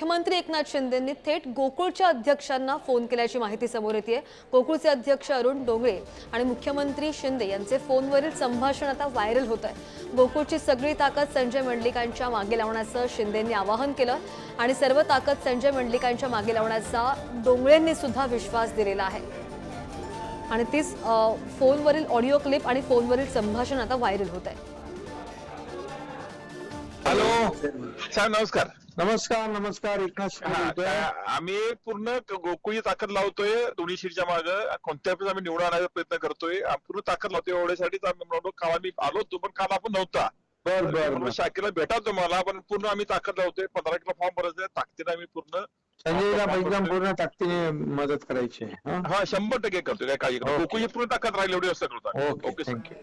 मुख्यमंत्री एकनाथ शिंदेंनी थेट गोकुळच्या अध्यक्षांना फोन केल्याची माहिती समोर येते गोकुळचे अध्यक्ष अरुण डोंगळे आणि मुख्यमंत्री शिंदे यांचे फोनवरील संभाषण आता व्हायरल होत आहे गोकुळची सगळी ताकद संजय मंडलिकांच्या मागे लावण्याचं शिंदेंनी आवाहन केलं आणि सर्व ताकद संजय मंडलिकांच्या मागे लावण्याचा डोंगळेंनी सुद्धा विश्वास दिलेला आहे. आणि तीच फोनवरील ऑडिओ क्लिप आणि फोनवरील संभाषण आता व्हायरल होत आहे हॅलो. साहेब नमस्कार. नमस्कार नमस्कार एकनाथ हा, आम्ही पूर्ण गोकुळी ताकद लावतोय दोन्ही सीटच्या माग कोणत्या वेळेस आम्ही निवडून आणायचा प्रयत्न करतोय पूर्ण ताकद लावतोय एवढ्यासाठीच आम्ही म्हणतो काल आम्ही आलो होतो पण काल आपण नव्हता बर बर. शाखेला भेटा तुम्हाला पण पूर्ण आम्ही ताकद लावतोय पंधरा किलो फॉर्म भरायचे ताकदीने आम्ही पूर्ण संजयला एकदम पूर्ण ताकदीने मदत करायची हं? शंभर टक्के करतोय काय काळजी. ओके. गोकुळची पूर्ण ताकद राहील एवढी व्यवस्था करतो ओके. थँक्यू